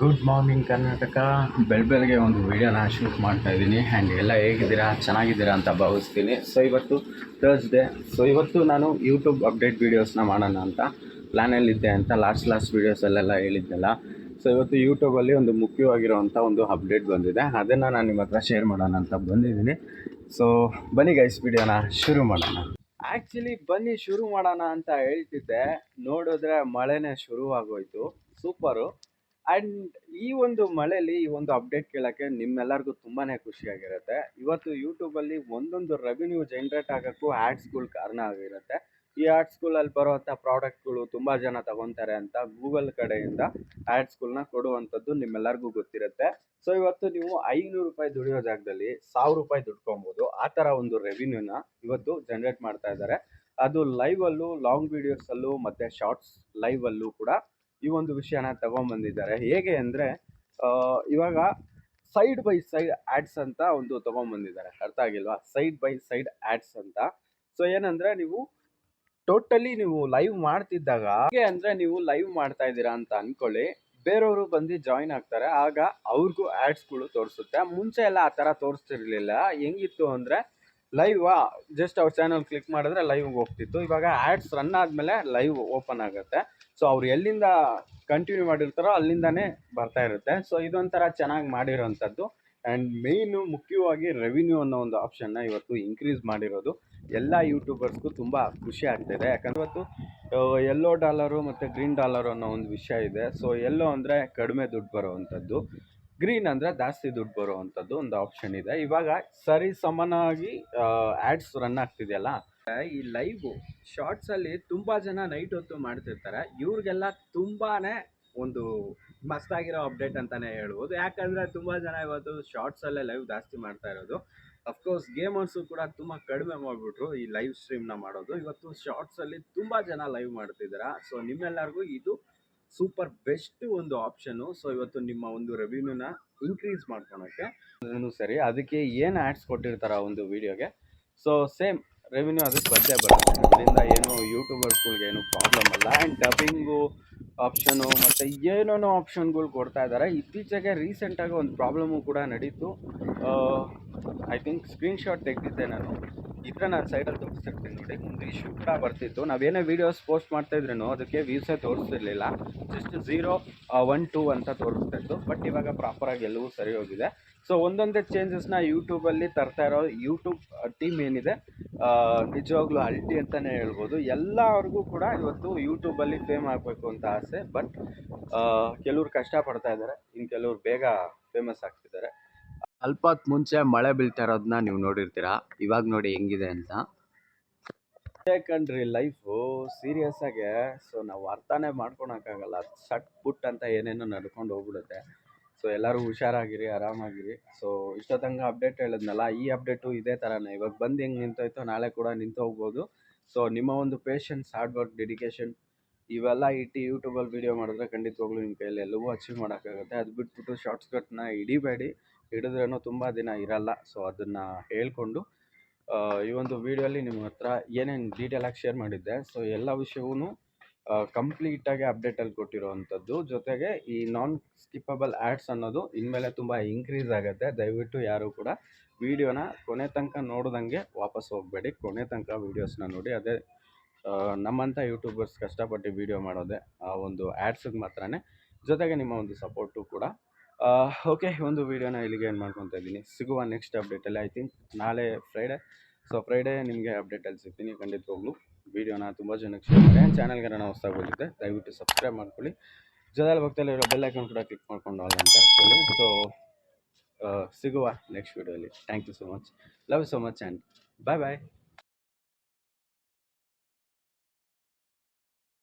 Good morning Karnataka ಬೆಳ ಬೆಳಗ್ಗೆ ಒಂದು ವಿಡಿಯೋನ ಶೂಟ್ ಮಾಡ್ತಾ ಇದ್ದೀನಿ. ಆ್ಯಂಡ್ ಎಲ್ಲ ಹೇಗಿದ್ದೀರಾ? ಚೆನ್ನಾಗಿದ್ದೀರಾ ಅಂತ ಭಾವಿಸ್ತೀನಿ. ಸೊ ಇವತ್ತು ಥರ್ಸ್ಡೇ ಸೊ ಇವತ್ತು ನಾನು ಯೂಟ್ಯೂಬ್ ಅಪ್ಡೇಟ್ ವೀಡಿಯೋಸ್ನ ಮಾಡೋಣ ಅಂತ ಪ್ಲ್ಯಾನಲ್ಲಿದ್ದೆ ಅಂತ ಲಾಸ್ಟ್ ಲಾಸ್ಟ್ ವೀಡಿಯೋಸಲ್ಲೆಲ್ಲ ಹೇಳಿದ್ದೆಲ್ಲ. ಸೊ ಇವತ್ತು ಯೂಟ್ಯೂಬಲ್ಲಿ ಒಂದು ಮುಖ್ಯವಾಗಿರುವಂಥ ಒಂದು ಅಪ್ಡೇಟ್ ಬಂದಿದೆ. ಅದನ್ನು ನಾನು ನಿಮ್ಮ ಹತ್ರ ಶೇರ್ ಮಾಡೋಣ ಅಂತ ಬಂದಿದ್ದೀನಿ. ಸೊ ಬನ್ನಿ ಗೈಸ್ ವಿಡಿಯೋನ ಶುರು ಮಾಡೋಣ. ಆ್ಯಕ್ಚುಲಿ ಬನ್ನಿ ಶುರು ಮಾಡೋಣ ಅಂತ ಹೇಳ್ತಿದ್ದೆ. ನೋಡಿದ್ರೆ ಮಳೆನೇ ಶುರುವಾಗೋಯ್ತು. ಸೂಪರು ಆ್ಯಂಡ್ ಈ ಒಂದು ಮಳೆಯಲ್ಲಿ ಈ ಒಂದು ಅಪ್ಡೇಟ್ ಕೇಳೋಕ್ಕೆ ನಿಮ್ಮೆಲ್ಲರಿಗೂ ತುಂಬಾ ಖುಷಿಯಾಗಿರುತ್ತೆ. ಇವತ್ತು ಯೂಟ್ಯೂಬಲ್ಲಿ ಒಂದೊಂದು ರೆವಿನ್ಯೂ ಜನ್ರೇಟ್ ಆಗೋಕ್ಕೂ ಆ್ಯಡ್ಸ್ಗಳು ಕಾರಣ ಆಗಿರುತ್ತೆ. ಈ ಆ್ಯಡ್ಸ್ಗಳಲ್ಲಿ ಬರುವಂಥ ಪ್ರಾಡಕ್ಟ್ಗಳು ತುಂಬ ಜನ ತಗೊತಾರೆ ಅಂತ ಗೂಗಲ್ ಕಡೆಯಿಂದ ಆ್ಯಡ್ಸ್ಗಳನ್ನ ಕೊಡುವಂಥದ್ದು ನಿಮ್ಮೆಲ್ಲರಿಗೂ ಗೊತ್ತಿರುತ್ತೆ. ಸೊ ಇವತ್ತು ನೀವು ಐನೂರು ರೂಪಾಯಿ ದುಡಿಯೋ ಜಾಗದಲ್ಲಿ ಸಾವಿರ ರೂಪಾಯಿ ದುಡ್ಕೊಬೋದು. ಆ ಥರ ಒಂದು ರೆವಿನ್ಯೂನ ಇವತ್ತು ಜನ್ರೇಟ್ ಮಾಡ್ತಾ ಇದ್ದಾರೆ. ಅದು ಲೈವಲ್ಲೂ ಲಾಂಗ್ ವೀಡಿಯೋಸಲ್ಲೂ ಮತ್ತು ಶಾರ್ಟ್ಸ್ ಲೈವಲ್ಲೂ ಕೂಡ ಈ ಒಂದು ವಿಷಯನ ತಗೊಂಬಂದಿದ್ದಾರೆ. ಹೇಗೆ ಅಂದರೆ ಇವಾಗ ಸೈಡ್ ಬೈ ಸೈಡ್ ಆ್ಯಡ್ಸ್ ಅಂತ ಒಂದು ತೊಗೊಂಬಂದಿದ್ದಾರೆ. ಅರ್ಥ ಆಗಿಲ್ವಾ? ಸೈಡ್ ಬೈ ಸೈಡ್ ಆ್ಯಡ್ಸ್ ಅಂತ. ಸೊ ಏನಂದರೆ ನೀವು ಟೋಟಲಿ ನೀವು ಲೈವ್ ಮಾಡ್ತಿದ್ದಾಗ, ಹೇಗೆ ಅಂದರೆ ನೀವು ಲೈವ್ ಮಾಡ್ತಾ ಇದ್ದೀರಾ ಅಂತ ಅಂದ್ಕೊಳ್ಳಿ ಬೇರೆಯವರು ಬಂದು ಜಾಯಿನ್ ಆಗ್ತಾರೆ. ಆಗ ಅವ್ರಿಗೂ ಆ್ಯಡ್ಸ್ಗಳು ತೋರಿಸುತ್ತೆ. ಮುಂಚೆ ಎಲ್ಲ ಆ ಥರ ತೋರಿಸ್ತಿರ್ಲಿಲ್ಲ. ಹೆಂಗಿತ್ತು ಅಂದರೆ ಲೈವ್ ಜಸ್ಟ್ ಅವ್ರ ಚಾನಲ್ ಕ್ಲಿಕ್ ಮಾಡಿದ್ರೆ ಲೈವ್ ಹೋಗ್ತಿತ್ತು. ಇವಾಗ ಆ್ಯಡ್ಸ್ ರನ್ ಆದಮೇಲೆ ಲೈವ್ ಓಪನ್ ಆಗುತ್ತೆ. ಸೊ ಅವ್ರು ಎಲ್ಲಿಂದ ಕಂಟಿನ್ಯೂ ಮಾಡಿರ್ತಾರೋ ಅಲ್ಲಿಂದಾನೇ ಬರ್ತಾ ಇರುತ್ತೆ. ಸೊ ಇದೊಂಥರ ಚೆನ್ನಾಗಿ ಮಾಡಿರೋಂಥದ್ದು. ಆ್ಯಂಡ್ ಮೇಯ್ನು ಮುಖ್ಯವಾಗಿ ರೆವಿನ್ಯೂ ಅನ್ನೋ ಒಂದು ಆಪ್ಷನ್ನ ಇವತ್ತು ಇನ್ಕ್ರೀಸ್ ಮಾಡಿರೋದು. ಎಲ್ಲ ಯೂಟ್ಯೂಬರ್ಸ್ಗೂ ತುಂಬ ಖುಷಿ ಆಗ್ತಿದೆ ಯಾಕಂದ್ರೆ ಇವತ್ತು ಯೆಲ್ಲೋ ಡಾಲರು ಮತ್ತು ಗ್ರೀನ್ ಡಾಲರು ಅನ್ನೋ ಒಂದು ವಿಷಯ ಇದೆ. ಸೊ ಎಲ್ಲೋ ಅಂದರೆ ಕಡಿಮೆ ದುಡ್ಡು ಬರೋವಂಥದ್ದು. ಗ್ರೀನ್ ಅಂದರೆ ಜಾಸ್ತಿ ದುಡ್ಡು ಬರುವಂಥದ್ದು ಒಂದು ಆಪ್ಷನ್ ಇದೆ. ಇವಾಗ ಸರಿ ಸಮನಾಗಿ ಆ್ಯಡ್ಸ್ ರನ್ ಆಗ್ತಿದೆಯಲ್ಲ? ಈ ಲೈವ್ ಶಾರ್ಟ್ಸಲ್ಲಿ ತುಂಬ ಜನ ನೈಟ್ ಹೊತ್ತು ಮಾಡ್ತಿರ್ತಾರೆ. ಇವ್ರಿಗೆಲ್ಲ ತುಂಬಾ ಒಂದು ಮಸ್ತಾಗಿರೋ ಅಪ್ಡೇಟ್ ಅಂತಲೇ ಹೇಳ್ಬೋದು. ಯಾಕಂದರೆ ತುಂಬ ಜನ ಇವತ್ತು ಶಾರ್ಟ್ಸಲ್ಲೇ ಲೈವ್ ಜಾಸ್ತಿ ಮಾಡ್ತಾ ಇರೋದು. ಅಫ್ಕೋರ್ಸ್ ಗೇಮರ್ಸು ಕೂಡ ತುಂಬ ಕಡಿಮೆ ಮಾಡಿಬಿಟ್ರು ಈ ಲೈವ್ ಸ್ಟ್ರೀಮ್ನ ಮಾಡೋದು. ಇವತ್ತು ಶಾರ್ಟ್ಸಲ್ಲಿ ತುಂಬ ಜನ ಲೈವ್ ಮಾಡ್ತಿದ್ದಾರೆ ಸೊ ನಿಮ್ಮೆಲ್ಲರಿಗೂ ಇದು ಸೂಪರ್ ಬೆಸ್ಟ್ ಒಂದು ಆಪ್ಷನು ಸೊ, ಇವತ್ತು ನಿಮ್ಮ ಒಂದು ರೆವಿನ್ಯೂನ ಇನ್ಕ್ರೀಸ್ ಮಾಡ್ಕೊಳಕ್ಕೆ ಅದನ್ನು ಸರಿ. ಅದಕ್ಕೆ ಏನು ಆ್ಯಡ್ಸ್ ಕೊಟ್ಟಿರ್ತಾರೆ ಒಂದು ವಿಡಿಯೋಗೆ ಸೊ ಸೇಮ್ ರೆವಿನ್ಯೂ ಅದಕ್ಕೆ ಬಂದೇ ಬರುತ್ತೆ. ಅದರಿಂದ ಏನು ಯೂಟ್ಯೂಬರ್ಸ್ಗಳಿಗೆ ಏನು ಪ್ರಾಬ್ಲಮ್ ಅಲ್ಲ. ಆ್ಯಂಡ್ ಡಬ್ಬಿಂಗು ಆಪ್ಷನು ಮತ್ತು ಏನೇನೋ ಆಪ್ಷನ್ಗಳು ಕೊಡ್ತಾ ಇದ್ದಾರೆ ಇತ್ತೀಚೆಗೆ ರೀಸೆಂಟಾಗಿ ಒಂದು ಪ್ರಾಬ್ಲಮು ಕೂಡ ನಡೀತು. ಐ ಥಿಂಕ್ ಸ್ಕ್ರೀನ್ಶಾಟ್ ತೆಗೆದಿದ್ದೆ ನಾನು. ಇದ್ರೆ ನಾನು ಸೈಡಲ್ಲಿ ತೋರಿಸ್ತಿರ್ತೀನಿ ನೋಡಿ. ಒಂದು ಇಶ್ಯೂ ಕೂಡ ಬರ್ತಿತ್ತು. ನಾವೇನೇ ವೀಡಿಯೋಸ್ ಪೋಸ್ಟ್ ಮಾಡ್ತಾ ಇದ್ರೂ ಅದಕ್ಕೆ ವ್ಯೂಸೇ ತೋರಿಸ್ತಿರ್ಲಿಲ್ಲ. ಜಸ್ಟ್ ಝೀರೋ ಒನ್ ಟೂ ಅಂತ ತೋರಿಸ್ತಾ ಇತ್ತು ಬಟ್ ಇವಾಗ ಪ್ರಾಪರಾಗಿ ಎಲ್ಲವೂ ಸರಿ ಹೋಗಿದೆ. ಸೊ ಒಂದೊಂದೇ ಚೇಂಜಸ್ನ ಯೂಟ್ಯೂಬಲ್ಲಿ ತರ್ತಾ ಇರೋ ಯೂಟ್ಯೂಬ್ ಟೀಮ್ ಏನಿದೆ ನಿಜವಾಗ್ಲೂ ಅಲ್ಟಿ ಅಂತಲೇ ಹೇಳ್ಬೋದು. ಎಲ್ಲರಿಗೂ ಕೂಡ ಇವತ್ತು ಯೂಟ್ಯೂಬಲ್ಲಿ ಫೇಮ್ ಆಗಬೇಕು ಅಂತ ಆಸೆ. ಬಟ್ ಕೆಲವ್ರು ಕಷ್ಟಪಡ್ತಾ ಇದ್ದಾರೆ. ಇನ್ನು ಕೆಲವ್ರು ಬೇಗ ಫೇಮಸ್ ಆಗ್ತಿದ್ದಾರೆ. ಹೊತ್ತು ಮುಂಚೆ ಮಳೆ ಬೀಳ್ತಾ ಇರೋದನ್ನ ನೀವು ನೋಡಿರ್ತೀರ? ಇವಾಗ ನೋಡಿ ಹೆಂಗಿದೆ ಅಂತ. ಕಣ್ರಿ ಲೈಫು ಸೀರಿಯಸ್ ಆಗಿ ಸೊ ನಾವು ಅರ್ಥನೇ ಮಾಡ್ಕೊಳಕ್ಕಾಗಲ್ಲ ಸಟ್ ಪುಟ್ ಅಂತ ಏನೇನೋ ನಡ್ಕೊಂಡು ಹೋಗ್ಬಿಡುತ್ತೆ. ಸೊ ಎಲ್ಲರೂ ಹುಷಾರಾಗಿರಿ, ಆರಾಮಾಗಿರಿ. ಸೊ ಇಷ್ಟೊತ್ತಂಗ ಅಪ್ಡೇಟ್ ಹೇಳಿದ್ನಲ್ಲ, ಈ ಅಪ್ಡೇಟು ಇದೇ ಥರನೇ ಇವಾಗ ಬಂದು ಹೆಂಗೆ ನಿಂತೋಯ್ತು ನಾಳೆ ಕೂಡ ನಿಂತು ಹೋಗ್ಬೋದು. ಸೊ ನಿಮ್ಮ ಒಂದು ಪೇಷನ್ಸ್ ಹಾರ್ಡ್ ವರ್ಕ್ ಡೆಡಿಕೇಶನ್ ಇವೆಲ್ಲ ಇಟ್ಟು ಯೂಟ್ಯೂಬಲ್ಲಿ ವೀಡಿಯೋ ಮಾಡಿದ್ರೆ ಖಂಡಿತವಾಗ್ಲೂ ನಿಮ್ಮ ಕೈಯಲ್ಲಿ ಎಲ್ಲವೂ ಅಚೀವ್ ಮಾಡೋಕ್ಕಾಗುತ್ತೆ. ಅದು ಬಿಟ್ಬಿಟ್ಟು ಶಾರ್ಟ್ಸ್ಕಟ್ನ ಹಿಡಿಬೇಡಿ. ಹಿಡಿದ್ರೇನೋ ತುಂಬ ದಿನ ಇರಲ್ಲ. ಸೊ ಅದನ್ನು ಹೇಳಿಕೊಂಡು ಈ ಒಂದು ವೀಡಿಯೋಲಿ ನಿಮ್ಮ ಹತ್ರ ಏನೇನು ಡೀಟೇಲಾಗಿ ಶೇರ್ ಮಾಡಿದ್ದೆ. ಸೊ ಎಲ್ಲ ವಿಷಯವೂ ಕಂಪ್ಲೀಟಾಗಿ ಅಪ್ಡೇಟಲ್ಲಿ ಕೊಟ್ಟಿರೋವಂಥದ್ದು. ಜೊತೆಗೆ ಈ ನಾನ್ ಸ್ಕಿಪ್ಪಬಲ್ ಆ್ಯಡ್ಸ್ ಅನ್ನೋದು ಇನ್ಮೇಲೆ ತುಂಬ ಇನ್ಕ್ರೀಸ್ ಆಗುತ್ತೆ. ದಯವಿಟ್ಟು ಯಾರು ಕೂಡ ವೀಡಿಯೋನ ಕೊನೆ ತನಕ ನೋಡ್ದಂಗೆ ವಾಪಸ್ ಹೋಗಬೇಡಿ. ಕೊನೆ ತನಕ ವೀಡಿಯೋಸ್ನ ನೋಡಿ. ಅದೇ ನಮ್ಮಂಥ ಯೂಟ್ಯೂಬರ್ಸ್ ಕಷ್ಟಪಟ್ಟು ವೀಡಿಯೋ ಮಾಡೋದೇ ಆ ಒಂದು ಆ್ಯಡ್ಸಿಗೆ ಮಾತ್ರನೇ. ಜೊತೆಗೆ ನಿಮ್ಮ ಒಂದು ಸಪೋರ್ಟು ಕೂಡ ಓಕೆ ಒಂದು ವೀಡಿಯೋನ ಇಲ್ಲಿಗೆ ಏನು ಮಾಡ್ಕೊತಾ ಇದ್ದೀನಿ. ಸಿಗುವ ನೆಕ್ಸ್ಟ್ ಅಪ್ಡೇಟಲ್ಲಿ ಐ ಥಿಂಕ್ ನಾಳೆ ಫ್ರೈಡೇ ಸೊ ಫ್ರೈಡೇ ನಿಮಗೆ ಅಪ್ಡೇಟಲ್ಲಿ ಸಿಗ್ತೀನಿ ಖಂಡಿತವಾಗ್ಲೂ ವೀಡಿಯೋನ ತುಂಬ ಜನಕ್ಕೆ ಶೇರ್ ಮಾಡಿ. ಚಾನಲ್ಗೆ ನಾನು ಹೊಸದಾಗಿ ಬಂದಿದ್ದೆ ದಯವಿಟ್ಟು ಸಬ್ಸ್ಕ್ರೈಬ್ ಮಾಡ್ಕೊಳ್ಳಿ. ಜೊತೆಲಿ ಭಕ್ತಲ್ಲಿರೋ ಬೆಲ್ ಐಕನ್ ಕೂಡ ಕ್ಲಿಕ್ ಮಾಡ್ಕೊಂಡು ಆಲ್ ಅಂತ ಹಾಕ್ಕೊಳ್ಳಿ. ಸೊ ಸಿಗುವ next ವೀಡಿಯೋಲಿ thank you so much love you so much and bye bye